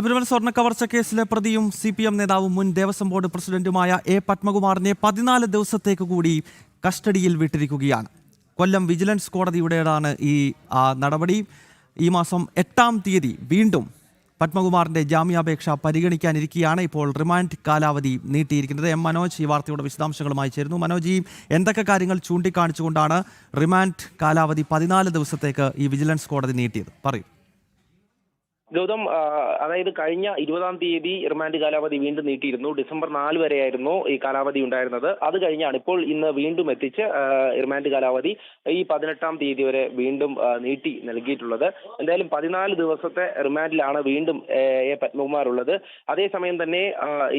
ശബരിമല സ്വർണ കവർച്ച കേസിലെ പ്രതിയും സി പി എം നേതാവും മുൻ ദേവസ്വം ബോർഡ് പ്രസിഡന്റുമായ എ പത്മകുമാറിനെ പതിനാല് ദിവസത്തേക്ക് കൂടി കസ്റ്റഡിയിൽ വിട്ടിരിക്കുകയാണ്. കൊല്ലം വിജിലൻസ് കോടതിയുടേതാണ് ഈ നടപടി. ഈ മാസം എട്ടാം തീയതി വീണ്ടും പത്മകുമാറിന്റെ ജാമ്യാപേക്ഷ പരിഗണിക്കാനിരിക്കുകയാണ് ഇപ്പോൾ റിമാൻഡ് കാലാവധി നീട്ടിയിരിക്കുന്നത്. എം മനോജ് ഈ വാർത്തയുടെ വിശദാംശങ്ങളുമായി ചേരുന്നു. മനോജ് ഈ എന്തൊക്കെ കാര്യങ്ങൾ ചൂണ്ടിക്കാണിച്ചുകൊണ്ടാണ് റിമാൻഡ് കാലാവധി പതിനാല് ദിവസത്തേക്ക് ഈ വിജിലൻസ് കോടതി നീട്ടിയത്? പറയൂ. ഗൗതം അതായത് കഴിഞ്ഞ ഇരുപതാം തീയതി റിമാൻഡ് കാലാവധി വീണ്ടും നീട്ടിയിരുന്നു. ഡിസംബർ നാല് വരെയായിരുന്നു ഈ കാലാവധി ഉണ്ടായിരുന്നത്. അത് കഴിഞ്ഞാണ് ഇപ്പോൾ ഇന്ന് വീണ്ടും എത്തിച്ച് റിമാൻഡ് കാലാവധി ഈ പതിനെട്ടാം തീയതി വരെ വീണ്ടും നീട്ടി നൽകിയിട്ടുള്ളത്. എന്തായാലും പതിനാല് ദിവസത്തെ റിമാൻഡിലാണ് വീണ്ടും എ പത്മകുമാർ ഉള്ളത് അതേസമയം തന്നെ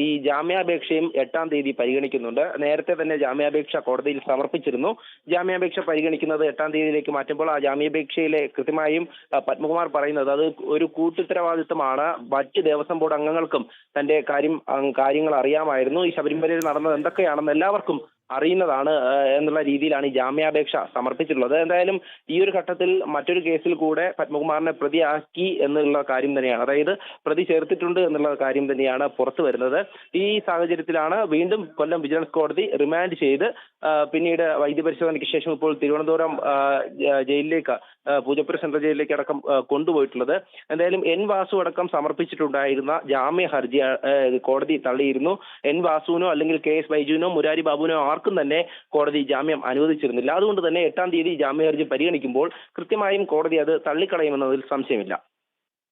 ഈ ജാമ്യാപേക്ഷയും എട്ടാം തീയതി പരിഗണിക്കുന്നുണ്ട്. നേരത്തെ തന്നെ ജാമ്യാപേക്ഷ കോടതിയിൽ സമർപ്പിച്ചിരുന്നു. ജാമ്യാപേക്ഷ പരിഗണിക്കുന്നത് എട്ടാം തീയതിയിലേക്ക് മാറ്റുമ്പോൾ ആ ജാമ്യാപേക്ഷയിലെ കൃത്യമായും പത്മകുമാർ പറയുന്നത് അത് ഒരു കൂട്ടുത്തരവാദിത്തമാണ് മറ്റ് ദേവസ്വം ബോർഡ് അംഗങ്ങൾക്കും തന്റെ കാര്യം കാര്യങ്ങൾ അറിയാമായിരുന്നു. ഈ ശബരിമലയിൽ നടന്നത് എന്തൊക്കെയാണെന്ന് എല്ലാവർക്കും അറിയുന്നതാണ് എന്നുള്ള രീതിയിലാണ് ഈ ജാമ്യാപേക്ഷ സമർപ്പിച്ചിട്ടുള്ളത്. എന്തായാലും ഈ ഒരു ഘട്ടത്തിൽ മറ്റൊരു കേസിൽ കൂടെ പത്മകുമാറിനെ പ്രതിയാക്കി എന്നുള്ള കാര്യം തന്നെയാണ്. അതായത് പ്രതി ചേർത്തിട്ടുണ്ട് എന്നുള്ള കാര്യം തന്നെയാണ് പുറത്തു വരുന്നത്. ഈ സാഹചര്യത്തിലാണ് വീണ്ടും കൊല്ലം വിജിലൻസ് കോടതി റിമാൻഡ് ചെയ്ത് പിന്നീട് വൈദ്യപരിശോധനയ്ക്ക് ശേഷം ഇപ്പോൾ തിരുവനന്തപുരം ജയിലിലേക്ക് പൂജപ്പുര സെൻട്രൽ ജയിലിലേക്ക് അടക്കം കൊണ്ടുപോയിട്ടുള്ളത്. എന്തായാലും എൻ വാസു അടക്കം സമർപ്പിച്ചിട്ടുണ്ടായിരുന്ന ജാമ്യ ഹർജി കോടതി തള്ളിയിരുന്നു. എൻ വാസുവിനോ അല്ലെങ്കിൽ കെ എസ് ബൈജുവിനോ മുരാരി ബാബുവിനോ ആർക്കും തന്നെ കോടതി ജാമ്യം അനുവദിച്ചിരുന്നില്ല. അതുകൊണ്ട് തന്നെ എട്ടാം തീയതി ജാമ്യ ഹർജി പരിഗണിക്കുമ്പോൾ കൃത്യമായും കോടതി അത് തള്ളിക്കളയുമെന്നതിൽ സംശയമില്ല.